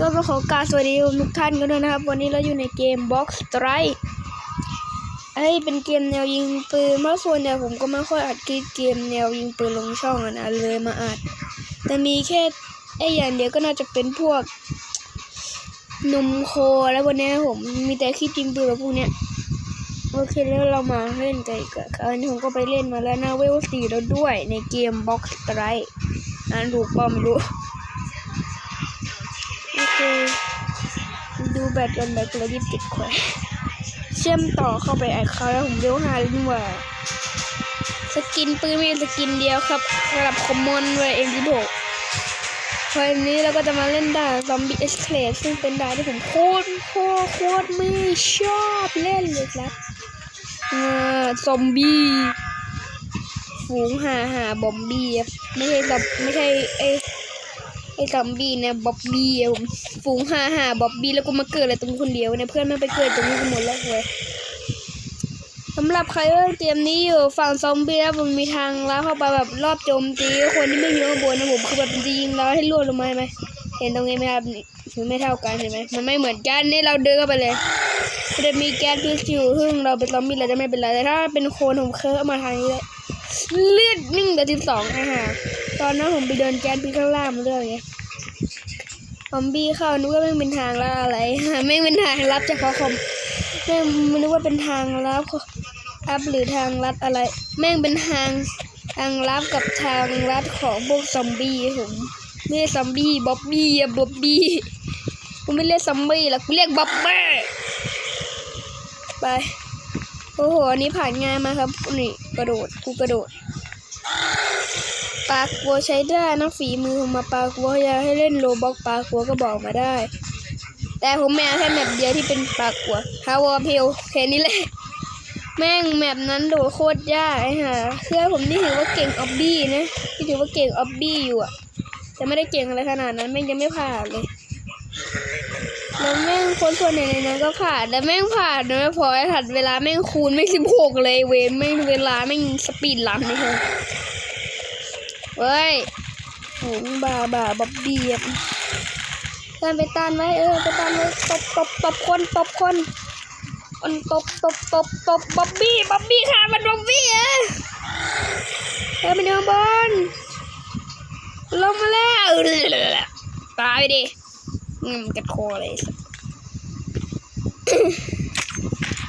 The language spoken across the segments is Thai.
ก็ต้องขอกรารสวัสดีทุกท่านกันด้วยนะครับ วันนี้เราอยู่ในเกม Box Strike ไอ้ยเป็นเกมแนวยิงปืนเพราะส่วนใหญ่ผมก็ไม่ค่อยอัดคลิปเกมแนวยิงปืนลงช่องนะเลยมาอัด แต่มีแค่ไอ้อย่างเดียวก็น่าจะเป็นพวกนุ่มโคแล้ววันนี้ผมมีแต่คลิปยิงปืนแบบพวกเนี้ยโอเคแล้วเรามาเล่นกันอีกอะคราวนี้ผมก็ไปเล่นมาแล้วนะเวลสี่แล้วด้วยในเกม Box Strike อ่านถูกป่าไม่รู้ โอดูแบตกันแบตละยี่สิบแควเชื่อมต่อเข้าไปไอคาแล้วผมเลี้ยวหาลิ้นว่า สกินปืนมีสกินเดียวครับสำหรับคอมมอนเวเอ็มสิบหกคราวนี้เราก็จะมาเล่นด่านซอมบี้เอ็กเคลซึ่งเป็นด่านที่ผมโคตรโคตรโคตรไม่ชอบเล่นเลยครับเอ่าซอมบี้ฝูงหาหาบอมบี้ไม่ใช่ไม่ใช่ไอ ซอมบี้เนี่ยบ๊อบบี้ผมฝูงหาหาบ๊อบบี้แล้วกูมาเกิดอะไรตรงนี้คนเดียวเนี่ยเพื่อนไมันไปเกิดตรงนี้กันหมดแล้วเว้ยสำหรับใครเล่นเกมนี้อยู่ฝั่งซอมบี้แล้วมันมีทางลัดเข้าไปแบบรอบโจมตีคนที่ไม่มีข้างบนนะผมคือแบบจะยิงเราให้ล่วงลงมาไหมเห็นตรงนี้ไหมครับนี่คือไม่เท่ากันเห็นไหมมันไม่เหมือนกันนี่เราเดินเข้าไปเลยจะมีแก๊สพิษอยู่ซึ่งเราเป็นซอมบี้เราจะไม่เป็นไรแต่ถ้าเป็นโคนผมเคยเอามาทางนี้เลยเลือดนิ่งเดือดสิบสองอะฮะ ตอนนั้นผมไปเดินแก๊สพิษข้างล่างมาเรื่อยไงซอมบี้เข้านึกว่าไม่เป็นทางลัดอะไรไม่เป็นทางลัดเฉพาะคอมแม่งไม่นึกว่าเป็นทางลัดอัพหรือทางลัดอะไร แม่งเป็นทางทางลับกับทางลัดของพวกซอมบี้ผมไม่ใช่ซอมบี้บ๊อบบี้อะบ๊อบบี้กูไม่เรียกซอมบี้หรอกกูเรียกบ๊อบเบ้ไปโอ้โหอันนี้ผ่านง่ายมาครับนี่กระโดดกูกระโดด ปากกัวใช้ได้นะฝีมือผมมาปากกัวอยากให้เล่นโลบอกปากกัวก็บอกมาได้ แต่ผมแมวแค่แมปเดียวที่เป็นปากกัวฮาวอเพลแค่นี้แหละแม่งแมปนั้นโดดโคตรยากไอ้ห่าเพื่อนผมนี่ถือว่าเก่งออบบี้นะที่ถือว่าเก่งออบบี้อยู่อะแต่ไม่ได้เก่งอะไรขนาดนั้นแม่งยังไม่ผ่านเลยแล้วแม่งคนส่วนใหญ่ในนั้นก็ผ่านแต่แม่งผ่านนะไม่พอไอ้ถัดเวลาแม่งคูณไม่สิบหกเลยเวนแม่งเวลาแม่งสปีดลันนี่ฮะ เฮ้ยฝูงบาบาบ๊อบบี้อะเพื่อนไปตานไว้เออไปตานไว้ตบตบตบคนตบคนมันตบตบตบตบบ๊อบบี้บ๊อบบี้ค่ะมันบ๊อบบี้เออเออไปดูบอลลงมาแล้วตายไปดิอืมกัดคอเลย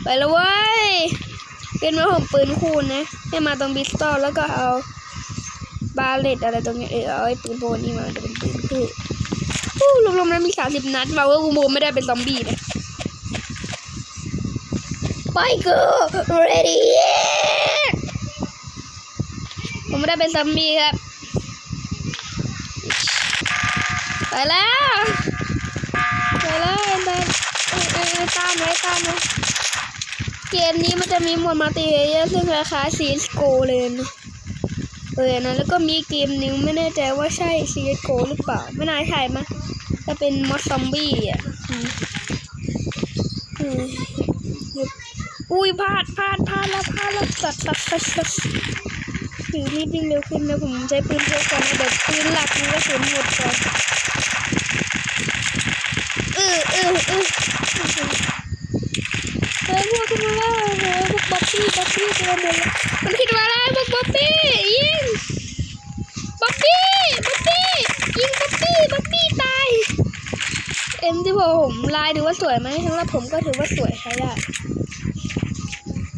ไปแล้วเว้ยเป็นมาผมปืนคูณนะ ให้มาตรงบิสตอลแล้วก็เอา บาเลตอะไรตรงเนี้ยเออเอาไอ้ปืนโบนี่มาจะเป็นปืนคืออู้รวมๆแล้วมีสามสิบนัดมาว่ากูโมไม่ได้เป็นซอมบี้นะไปกู ready ผมไม่ได้เป็นซอมบี้ครับ ไปแล้ว ไปแล้วเอ็นเตามไว้ตามไว้เกมนี้มันจะมีหมวดมัลติเพลเยอร์ซึ่งคล้ายๆซีสโกเลยนะ เออนะแล้วก็มีเกมหนึงไม่แน่ใจว่าใช่ CSGO หรือเปล่า ไม่น่าใช่มั้ยจะเป็นมอสซอมบี้อะอุ้ยพลาดพลาดพลาดแล้วพลาดแล้วสัตว์สัตว์สัตว์ถือมีดวิ่งเร็วขึ้นนะผมใช้ปืนพกก่อนนะเดี๋ยวปืนหลักมันก็สูญหมดก่อนเออเออเออเฮ้ยพวกขึ้นมาแล้วเฮ้ยพวกบ๊อบบี้บ๊อบบี้ขึ้นมาหมดแล้ว บี้ยิงบ๊อบบี้บ๊อบบี้ยิงบ๊อบบี้บ๊อบบี้ตาย เอ็มที่ผมลายถือว่าสวยไหมสำหรับผมก็ถือว่าสวยใช้ได้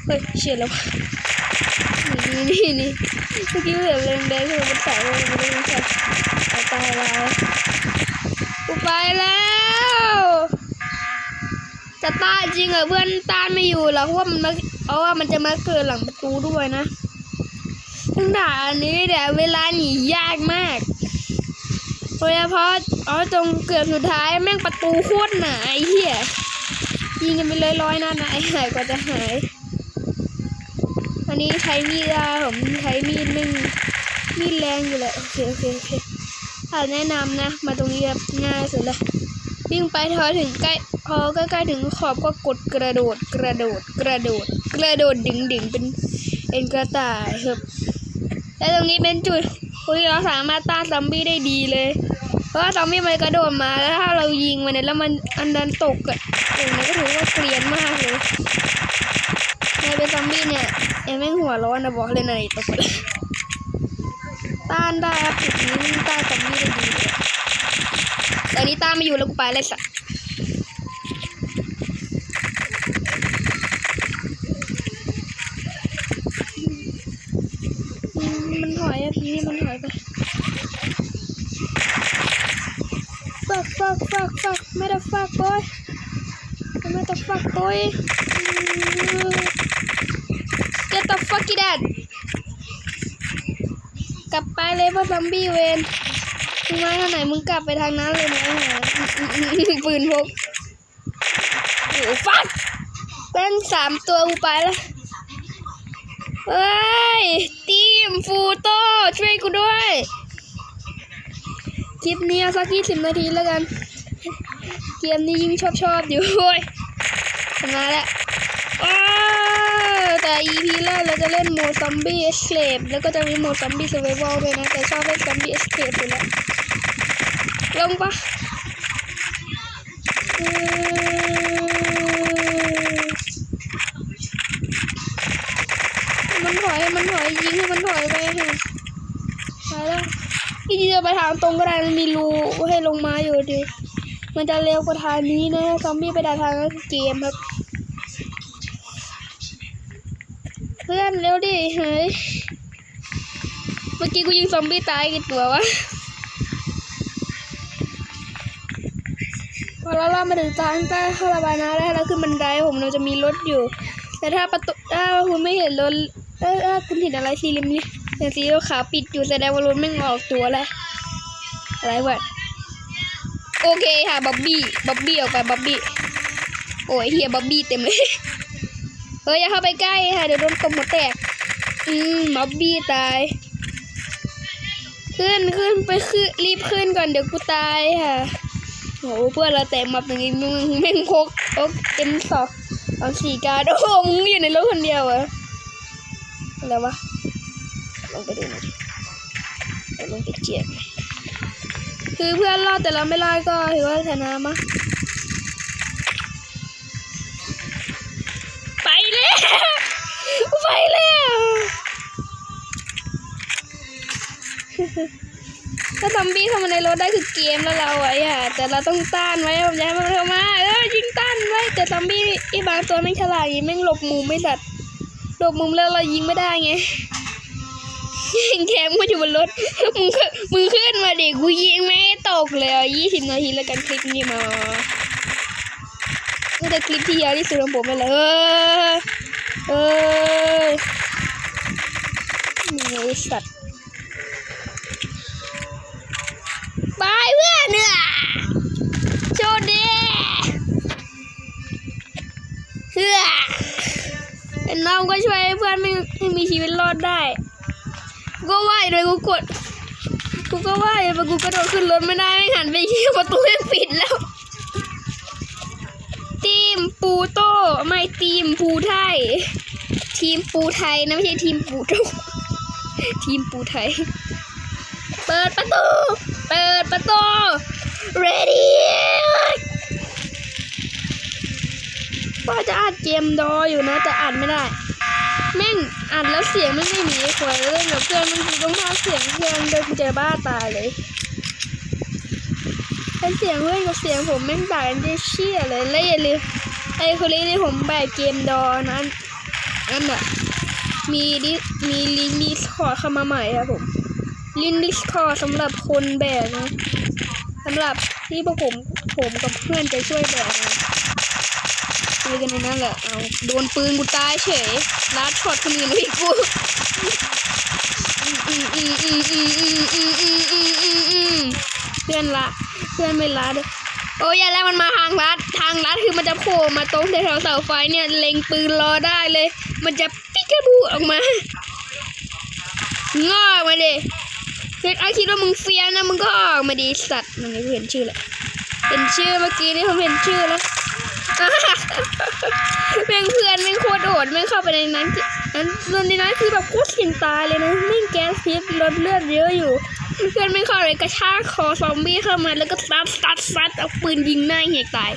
เฮ้ยเฉียดแล้วนี่นี่นี่เมื่อกี้เหลือเรงแดงคือมันใส่เลยมันไม่ใส่ตายแล้วกูไปแล้ว จะตายจริงเหรอเพื่อนตานไม่อยู่หรอกเพราะว่ามันมาเพราะว่ามันจะมาเกิดหลังประตูด้วยนะ ทั้งด่านนี้แต่เวลาหนียากมากโดยเฉพาะอ๋อตรงเกือบสุดท้ายแม่งประตูโคตรหนาไอ้เหี้ยยิงกันไปเลยร้อยนัดนะไอ้หายกว่าจะหาย อันนี้ใช้มีดได้ผมใช้มีดนึ่งมีดแรงอยู่แหละโอเคโอเคโอเคถ้าแนะนำนะ มาตรงนี้แบบง่ายสุดเลยวิ่งไปพอถึงใกล้พอใกล้ๆถึงขอบก็กดกระโดดกระโดดกระโดด กระโดดดึงดึงๆเป็นเป็นกระต่ายครับ และตรงนี้เป็นจุดคุยเราสามารถต้านซอมบี้ได้ดีเลย เพราะว่าซอมบี้มันกระโดดมาแล้วถ้าเรายิงมันเนี่ยแล้วมันอันดันตกอะอย่างนี้ก็ถือว่าเกลียนมากเลยนายเป็นซอมบี้เนี่ยเอ็มแม่งหัวร้อนนะบอกเลยนายตกเลยต้านได้ครับจุดนี้ต้านซอมบี้ได้ดีเลยแต่อันนี้ต้านไม่อยู่แล้วกูไปเลยสัตว์อืมมันถอยอะที นี้มันถอยไป fuck fuck fuck fuck ไม่ได้ fuck boy ไม่ได้ fuck boy อืม get the fuck it out กลับไปเลยพ่อซอมบี้เวนมึงมาทางไหนมึงกลับไปทางนั้นเลยนะหาปืนพกโอ้ฟักแป้งสามตัวกูไปแล้ว เฮ้ย ทีมฟูโต้ช่วยกูด้วย คลิปนี้เอาสักยี่สิบนาทีแล้วกัน เกมนี้ยิ่งชอบชอบอยู่โอ้ยมาแล้วอ้าแต่ EP แรกเราจะเล่นโหมดซอมบี้เอสเคปแล้วก็จะมีโหมดซอมบี้ s ซ r v i ว a l ด้วยนะ แต่ชอบเล่นซอมบี้เอสเคปอยู่แล้ว ลงปะเออ มันถอยมันถอยยิงให้มันถอยไปค่ะไปแล้วที่จะไปทางตรงก็ได้มันมีรูให้ลงมาอยู่ดิมันจะเร็วกว่าทางนี้นะซอมบี้ไปดักทางนั้นคือเกมครับ เพื่อนเร็วดิเฮ้ยเมื่อกี้กูยิงซอมบี้ตายกี่ตัววะพอเราล่ามาถึงทางใต้เข้าระบายน้ำได้แล้วขึ้นบันไดผมเราจะมีรถอยู่ แต่ถ้าประตูถ้าคุณไม่เห็นรถ ถ้าถ้าคุณเห็นอะไรสีริมนี่อย่างสีขาวปิดอยู่แสดงว่ารถไม่งออกตัวแล้วอะไรวะโอเคค่ะบ๊อบบี้บ๊อบบี้ออกไปบ๊อบบี้โอ้ยเฮียบ๊อบบี้เต็มเลยเฮ้ยอย่าเข้าไปใกล้ค่ะเดี๋ยวโดนตบหัวแตกอืมบ๊อบบี้ตาย ขึ้นขึ้นไปขึ้นรีบขึ้นก่อนเดี๋ยวกูตายค่ะโหเพื่อนเราแตกมาเป็นไงมึงแม่งพกพกเอ็มสองสองสี่การ์ดโอ้มึงอยู่ในรถคนเดียวเหร อะไรวะลองไปดูหน่อยดิเดี๋ยวลงไปเจียบคือเพื่อนรอดแต่เราไม่รอดก็ถือว่าชนะมะไปเลยไปเลยถ้าซอมบี้เข้ามาในรถได้คือเกมแล้วเราไว้อะแต่เราต้องต้านไว้ผมจะให้มันเข้ามาเออยิงต้านไว้แต่ซอมบี้อ้บางตัวไม่ฉลาดยิงแม่งหลบมุมไม่สัตว์ หลบมุมแล้วเรายิงไม่ได้ไงยิงแคมมาอยู่บนรถ มึงขึ้นมึงขึ้นมาดิกูยิงไม่ตกเลยยี่สิบนาทีแล้วกันคลิปนี้มานี่แต่คลิปที่ยาวที่สุดของผมไปเลย เออเออไอ้สัตว ก็ช่วยเพื่อนไม่ให้มีชีวิตรอดได้กูก็ว่ายเลยกูกดกูก็ว่ายไปกูกระโดดขึ้นรถไม่ได้ไม่หันไปที่ประตูไม่ปิดแล้ว ทีมปูโต้ไม่ทีมปูไทย ทีมปูไทยนะไม่ใช่ทีมปูโต้ทีมปูไทย เปิดประตู เปิดประตู ready ว่าจะอัดเกมดออยู่นะแต่อัดไม่ได้ แม่งอัดแล้วเสียงไม่ไม่มีขวยเล่นกับเพื่อนมันคือต้องพาเสียงเพื่อนโดยกูจะบ้าตายเลยไอเสียงเพื่อนกับเสียงผมแม่งต่างกันได้เชี่ยเลยแล้วอย่าลืมไอคนนี้ที่ผมแบกเกมดอนั้นนั่นน่ะมีดิมีลิงก์ดิสคอร์ดเข้ามาใหม่ครับผมลิงก์ดิสคอร์ดสำหรับคนแบกนะสำหรับที่พวกผมผมกับเพื่อนจะช่วยแบกนะ ตายกันในนั้นแหละ เอาโดนปืนกูตายเฉยลัดช็อตคนอื่นวิ่งกูเพื่อนละ เพื่อนไม่ละเลยโอ้ยแล้วมันมาทางลัด ทางลัดคือมันจะโผล่มาตรงแถวเสาไฟเนี่ยเล็งปืนรอได้เลย มันจะปิกกระบูออกมาง่อมาดิเซตไอคิดว่ามึงเฟียนะมึงก็ออกมาดีสัตว์มันไม่เห็นชื่อแหละเห็นชื่อเมื่อกี้นี่ผมเห็นชื่อแล้ว แม่งเพื่อนแม่งโคตรโดดแม่งเข้าไปในนั้นนั้นในนั้นคือแบบโคตรเสี่ยงตายเลยนะแม่งแก๊สพิษลดเลือดเยอะอยู่ เพื่อนไม่เข้าเลยกระชากคอซอมบี้เข้ามาแล้วก็ซัดซัดซัดเอาปืนยิงหน้าเฮียตาย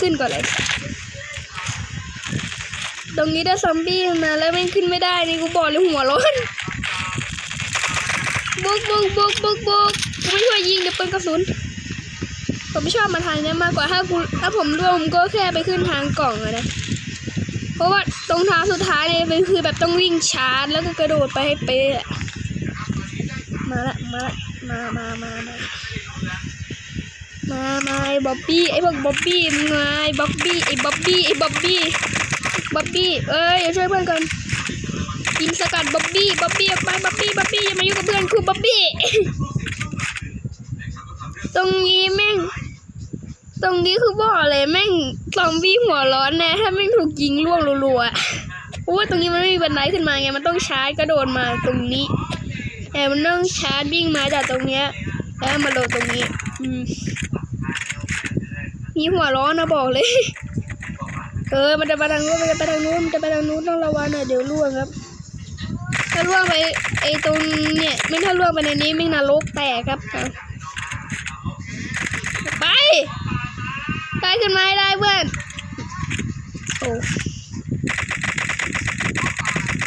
ขึ้นก่อนเลย ตรงนี้ถ้าซอมบี้มาแล้วแม่งขึ้นไม่ได้นี่กูบอกเลยหัวร้อนบุกบุกบุกบุกบุก กูไม่ช่วยยิงเดี๋ยวปิดกระสุน ผมชอบมาทางเนี้ยมากกว่าถ้ากูถ้าผมร่วมก็แค่ไปขึ้นทางกล่องนะ เพราะว่าตรงทางสุดท้ายเนี่ยเป็นคือแบบต้องวิ่งชาร์จแล้วก็กระโดดไปให้เป๊ะอะมาละมาละมามามามามามาไอ้บ๊อบบี้ไอ้พวกบ๊อบบี้มึงไงไอ้บ๊อบบี้ไอ้บ๊อบบี้ไอ้บ๊อบบี้บ๊อบบี้เอ้ยอย่าช่วยเพื่อนก่อนยิงสกัดบ๊อบบี้บ๊อบบี้ออกไปบ๊อบบี้บ๊อบบี้อย่ามายุ่งกับเพื่อนคือบ๊อบบี้ ตรงนี้แม่ง ตรงนี้คือบอกเลยแม่งซอมบี้หัวร้อนแน่ถ้าแม่งถูกยิงล่วงรัวๆเพราะว่าตรงนี้มันไม่มีบันไดขึ้นมาไงมันต้องชาร์จกระโดดมาตรงนี้แต่มันต้องชาร์จวิ่งมาจากตรงเนี้ย แล้วมาโดดตรงนี้ อืมมีหัวร้อนนะบอกเลย เออ มันจะไปทางนู้นมันจะไปทางนู้นมันจะไปทางนู้นต้องระวังหน่อยเดี๋ยวล่วงครับ ถ้าล่วงไปไอ้ตรงเนี่ย ไม่ถ้าล่วงไปในนี้ไม่งนรกแตกครับเอาไป ไปขึ้นมาให้ได้เพื่อนโอ้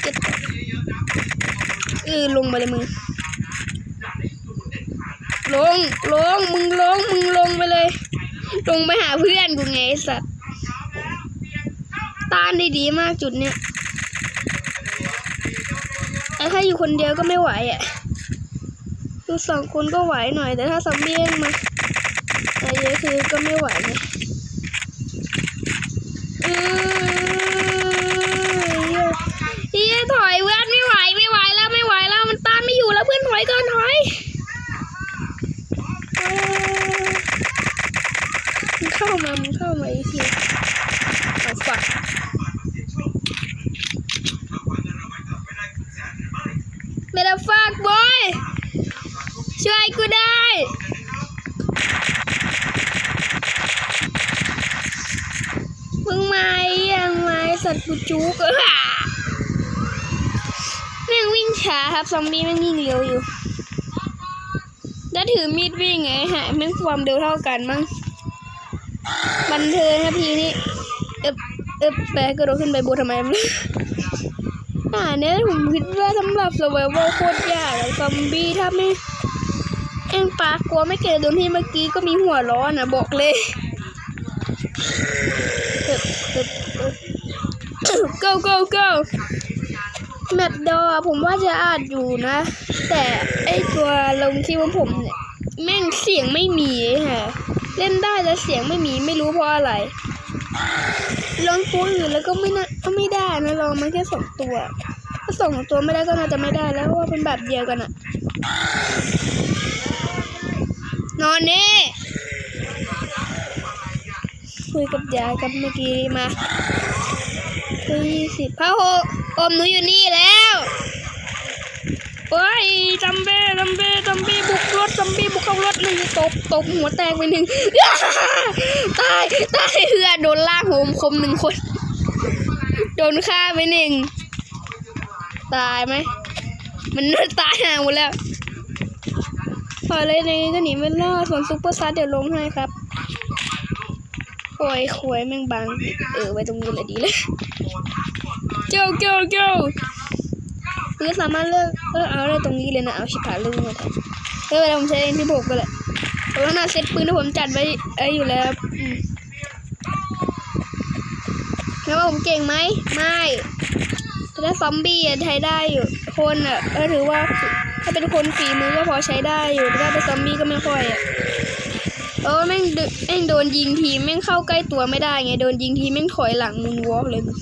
เจ็บเออลงไปเลยมึง ลง ลง มึงลง มึงลงไปเลย ลงไปหาเพื่อนกูไงสัตว์ต้านได้ดีมากจุดเนี้ยแต่ถ้าอยู่คนเดียวก็ไม่ไหวอะคือสองคนก็ไหวหน่อย แต่ถ้าซอมบี้มาอะไรเยอะคือก็ไม่ไหวไงเออเฮียถอยเพื่อนไม่ไหวไม่ไหวแล้วไม่ไหวแล้วมันต้านไม่อยู่แล้วเพื่อนถอยก่อนถอยเออมึงเข้ามามึง เข้ามาอีกทีเอาฝักไม่ได้ฝากบอยช่วยกูได้มึงมายังไงสัตว์กูจุกอะแม่งวิ่งช้าครับ ซอมบี้แม่งวิ่งเร็วอยู่ แล้วถือมีดวิ่งไงฮะแม่งความเร็วเท่ากันมั้ง นเทิงครับทีนี้เอ๊บเอ๊บแปกระโดดขึ้นไปบนทำไมไม่รู้อ่าเนี่ยผมคิดว่าสำหรับ s u r v i v a l โคตรยากเลยซอมบี้ถ้าไม่เอ็งปากกลัวไม่เก่งตรงที่เมื่อกี้ก็มีหัวร้อนนะบอกเลยเอบเอบเอบ go go go แมปดอผมว่าจะอาจอยู่นะ แต่ไอตัวลงที่ว่าผมเนี่ย แม่งเสียงไม่มีฮะ เล่นได้แต่เสียงไม่มีไม่รู้เพราะอะไรลองตัวอื่นแล้วก็ไม่น่าก็ไม่ได้นะลองมันแค่สองตัวถ้าสองตัวไม่ได้ก็น่าจะไม่ได้แล้วว่าเป็นแบบเดียวกันอะนอนนี่คุยกับยายกับเมื่อกี้มายี่สิบพระโอมหนูอยู่นี่แล้ว โอ้ยจัมเบ้จัมเบ้จัมเบ้บุกรถจัมเบ้บุกเข้ารถหนึ่งตบตบหัวแตกไปหนึ่งตายตายเพื่อโดนลากโหมคมหนึ่งคน โดนฆ่าไปหนึ่งตายไหมมันตายห่างหมดแล้วพอเลยในนี้ก็หนีไม่รอดส่วนซุปเปอร์ซัสเดี๋ยวลงให้ครับโอยควยแม่งบังเออไว้ตรงนี้เลยดีเลยเจ้าเจ้าเจ้า คือสามารถเลือกเลืออเอาได้ตรงนี้เลยนะ เอาชิบหายเรื่องหมดเออเวลาผมใช้เอ็นที่บกก็แหละแต่ว่าหน้าเซตปืนที่ผมจัดไว้ไอ้อยู่แล้วแล้วว่าผมเก่งไหมไม่แต่ถ้าซอมบี้ใช้ได้อยู่ คนอะเออถือว่าถ้าเป็นคนฝีมือก็พอใช้ได้อยู่แต่ถ้าเป็นซอมบี้ก็ไม่ค่อยอะเออแม่งแม่งโดนยิงทีแม่งเข้าใกล้ตัวไม่ได้ไงโดนยิงทีแม่งถอยหลังมุนวอล์กเลยมึง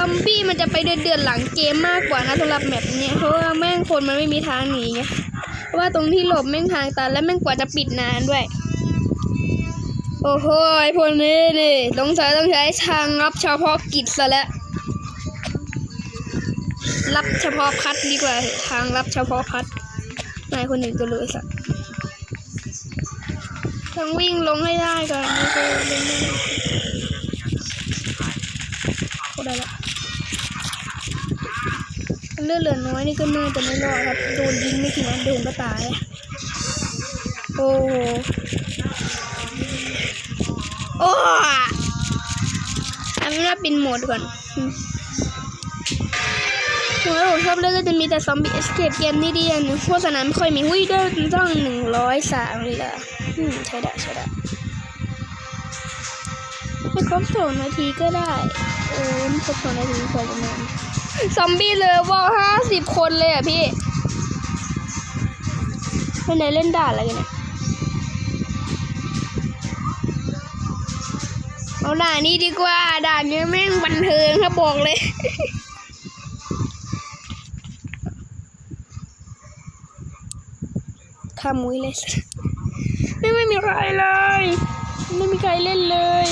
ซอมบี้มันจะไปเดือดเดือดหลังเกมมากกว่านะสำหรับแมปเนี้ยเพราะว่าแม่งคนมันไม่มีทางหนีไงเพราะว่าตรงที่หลบแม่งทางตันและแม่งกว่าจะปิดนานด้วย โอ้โหไอพวกนี้นี่ต้องใช้ต้องใช้ทางรับเฉพาะกิจซะแล้วรับเฉพาะพัดดีกว่าทางรับเฉพาะพัดนายคนหนึ่งก็เลยสักต้องวิ่งลงให้ได้ก่อนนี่คือเล่นไม่ได้ก็ได้ละ เลือดเหลือน้อยนี่ก็น่าจะไม่รอดครับ โดนยิงไม่กี่นัดเดี๋ยวผมก็ตาย โอ้โหโอ้อันนี้ว่าเปินโหมดก่อนอืมโอ้ยผมชอบเล่นก็จะมีแต่ซอมบี้เอสเคปเกมนี่ดีอันโฆษณาไม่ค่อยมีหุ้ยได้ต้องหนึ่งร้อยสามเลยล่ะใช่ได้ใช่ได้ไม่ครบสองนาทีก็ได้ เออไม่ครบสองนาทีพอประมาณ ซอมบี้เลยว่าห้าสิบคนเลยอะพี่ไปไหนเล่นด่าอะไรกันเนี่ยเอาด่านนี้ดีกว่า ด่านนี้แม่งบันเทิงครับบอกเลยขมุยเลยไม่ไม่มีใครเลย ไม่มีใครเล่นเลย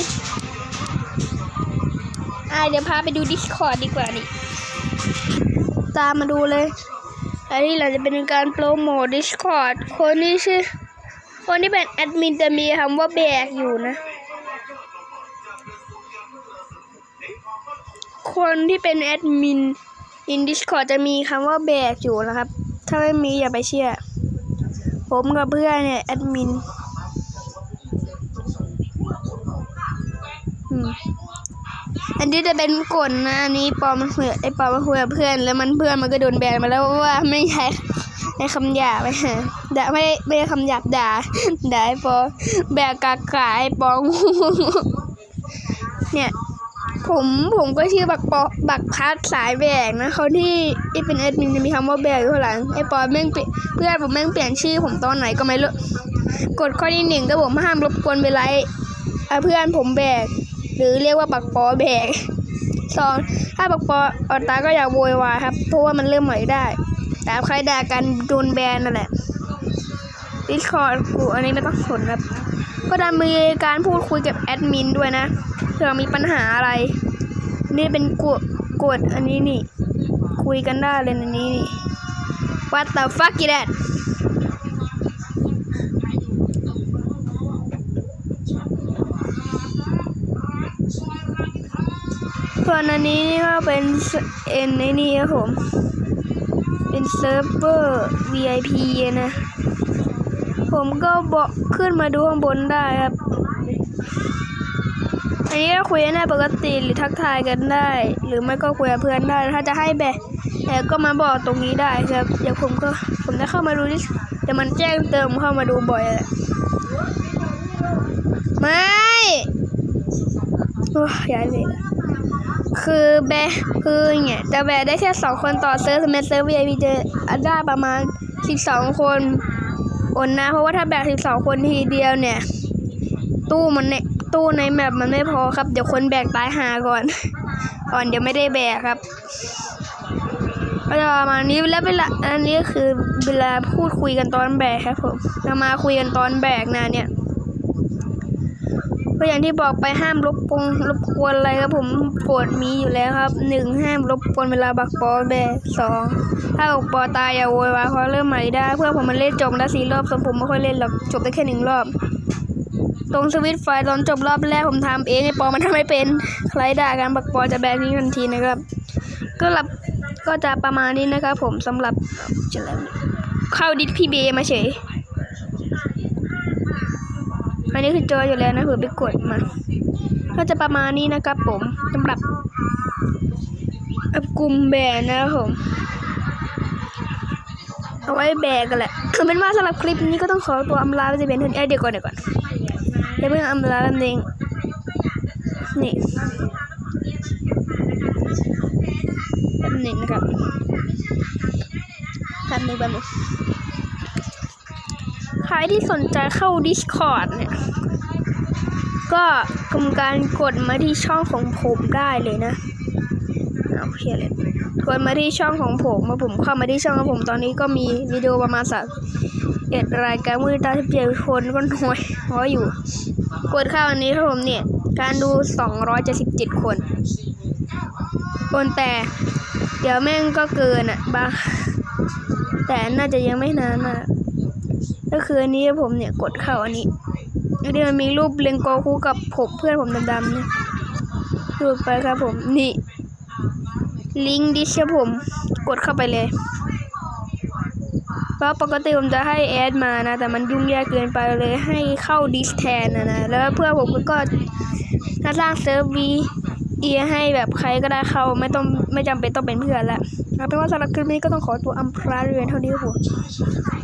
อ่าเดี๋ยวพาไปดู Discord ดีกว่านี่ ตามมาดูเลยอันนี้เราจะเป็นการโปรโมท Discord คนนี้ชื่อ คนที่เป็นแอดมินจะมีคำว่าแบกอยู่นะ คนที่เป็นแอดมินอินดิสคอร์จะมีคำว่าแบกอยู่นะครับ ถ้าไม่มีอย่าไปเชื่อ ผมกับเพื่อนเนี่ยแอดมิน อืม อันนี้จะเป็นกฎนะอันนี้ปอมันคุยไอปอมันคุยกับเพื่อน แล้วมันเพื่อนมันก็โดนแบนมาแล้วเพราะว่าไม่ใช้ในคำหยาบไปด่าไม่ได้ไม่ได้คำหยาบด่าด่าไอปอแบกกากาไอปอเนี่ยผมผมก็ชื่อบักปอบักพัดสายแบกนะเขาที่ที่เป็นแอดมินจะมีคำว่าแบกอยู่ข้างหลังไอ้ปอแม่งเปลี่ยนเพื่อนผมแม่งเปลี่ยนชื่อผมตอนไหนก็ไม่รู้กฎข้อที่หนึ่งก็ผมห้ามรบกวนเวลาเพื่อนผมแบก หรือเรียกว่าบักปอแบกสองถ้าบักปอออตาก็อย่าโวยวายครับ เพราะว่ามันเริ่มใหม่ได้ แต่ใครด่ากันโดนแบนนั่นแหละดิสคอร์ดกูอันนี้ไม่ต้องสนครับ ก็จะมีการพูดคุยกับแอดมินด้วยนะเผื่อมีปัญหาอะไร นี่เป็นกฎกฎอันนี้นี่ คุยกันได้เลยในนี้นี่ What the fuck is that ส่วนอันนี้ก็เป็นเอ็นในนี่ครับผม เป็นเซิร์ฟเวอร์ VIP นะ ผมก็บอกขึ้นมาดูข้างบนได้ครับ อันนี้ก็คุยกันได้ปกติหรือทักทายกันได้ หรือไม่ก็คุยกับเพื่อนได้ ถ้าจะให้แบกแบกก็มาบอกตรงนี้ได้ครับ เดี๋ยวผมก็ผมจะเข้ามาดูดิเดี๋ยวมันแจ้งเติมเข้ามาดูบ่อยแหละไม่โอ้ยยายเลย คือแบกคือเนี่ยจะแบกได้แค่สองคนต่อเซิร์ฟสมัยเซิร์ฟ VIP จะได้ประมาณสิบสองคนโอนนะเพราะว่าถ้าแบกสิบสองคนทีเดียวเนี่ย ตู้มันเนี่ยตู้ในแมปมันไม่พอครับ เดี๋ยวคนแบกตายหาก่อนก่อนเดี๋ยวไม่ได้แบกครับก็จะประมาณนี้แล้วเวลาอันนี้คือเวลาพูดคุยกันตอนแบกครับผมเรามาคุยกันตอนแบกนะเนี่ย อย่างที่บอกไปห้ามรบกวนรบกวนอะไรครับผมกดมีอยู่แล้วครับหนึ่งห้ามรบกวนเวลาบักปอแบกสองถ้าบักปอตายอย่าโวยวายเพราะเริ่มใหม่ได้ เพื่อผมมันเล่นจบแล้วสี่รอบส่วนผมไม่ค่อยเล่นหรอกจบได้แค่หนึ่งรอบ ตรงสวิตช์ไฟตอนจบรอบแรกผมทำเองไอปอมันทำไม่เป็นใครด่ากันบักปอจะแบนนี้ทันทีนะครับ ก็รับก็จะประมาณนี้นะครับผมสำหรับจะแล้วเข้าดิสพีเบมาเฉย อันนี้คือเจออยู่แล้วนะเผื่อไปกดมา ก็จะประมาณนี้นะครับผมสำหรับกลุ่มแบนนะครับผมเอาไว้แบกกันแหละคือเป็นว่าสำหรับคลิปนี้ก็ต้องขอตัวอำลาไปจะเป็นท่านเอเดี๋ยวก่อนเดี๋ยวก่อนอย่าเพิ่งอำลาลำเองนี่แป๊บหนึ่งนะครับแป๊บหนึ่งแป๊บนึ่ง ใครที่สนใจเข้า Discord เนี่ย ก็กรรมการกดมาที่ช่องของผมได้เลยนะเอาเขียนเลยกดมาที่ช่องของผมมาผมเข้ามาที่ช่องของผมตอนนี้ก็มีวิดีโอประมาณสักเอ็ดรายการมือตาที่เปียคนก็น้อยน้อยอยู่ กดเข้าอันนี้ครับผมเนี่ย การดู 277 คนคนแต่ เดี๋ยวแม่งก็เกินอะบางแต่น่าจะยังไม่นานมาก ก็คืออันนี้ผมเนี่ยกดเข้าอันนี้อันนี้มันมีรูปเลงโกคูกับผมเพื่อนผมดำๆเนี่ยรูไปครับผมนี่ ลิงก์ดิชครับผม กดเข้าไปเลยเพราะปกติผมจะให้แอดมานะ แต่มันยุ่งยากเกินไปเลยให้เข้าดิสแทนนะนะแล้วเพื่อผมก็สร้างเซิร์ฟวีเอียให้แบบใครก็ได้เข้าไม่ต้องไม่จำเป็นต้องเป็นเพื่อนละ เอาเป็นว่าสำหรับคลิปนี้ก็ต้องขอตัวอัมพราเรียนเท่านี้ผม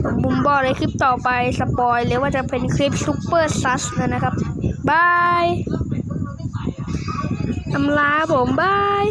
ผมบุมบอกเลยคลิปต่อไปสปอยเลยว่าจะเป็นคลิปซุปเปอร์ซัสนะครับบายอำลาผมบาย